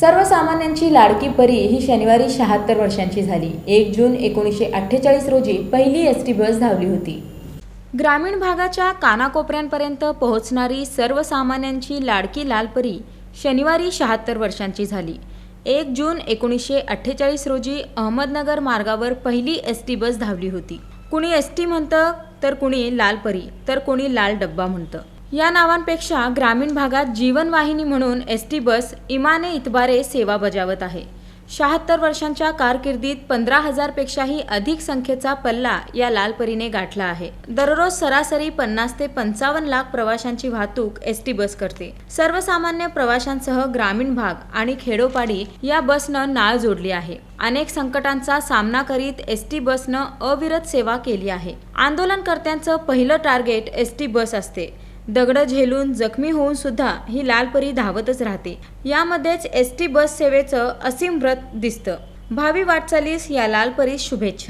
सर्वसामान्यांची लाडकी परी ही शनिवारी शहात्तर वर्षांची झाली. एक जून एकोणीसशे अठ्ठेचाळीस रोजी पहिली एस टी बस धावली होती. ग्रामीण भागाच्या कानाकोपऱ्यांपर्यंत पोहोचणारी सर्वसामान्यांची लाडकी लालपरी शनिवारी शहात्तर वर्षांची झाली. एक जून एकोणीसशे अठ्ठेचाळीस रोजी अहमदनगर मार्गावर पहिली एस टी बस धावली होती. कुणी एस टी म्हणतं तर कुणी लालपरी तर कुणी लाल डब्बा म्हणतं. या नावांपेक्षा ग्रामीण भागात जीवनवाहिनी म्हणून एस टी बस इमाने इतबारे सेवा बजावत आहे. शहात्तर वर्षांच्या कारकिर्दीत पंधरा हजारपेक्षाही अधिक संख्येचा पल्ला या लालपरीने गाठला आहे. दररोज सरासरी पन्नास ते पंचावन्न लाख प्रवाशांची वाहतूक एस टी बस करते. सर्वसामान्य प्रवाशांसह ग्रामीण भाग आणि खेडोपाडी या बसनं नाळ जोडली आहे. अनेक संकटांचा सामना करीत एस टी बसनं अविरत सेवा केली आहे. आंदोलनकर्त्यांचं पहिलं टार्गेट एस टी बस असते. दगडं झेलून जखमी होऊन सुद्धा ही लालपरी धावतच राहते. यामध्येच एस टी बस सेवेचं असीम व्रत दिसतं. भावी वाटचालीस या लालपरीस शुभेच्छा.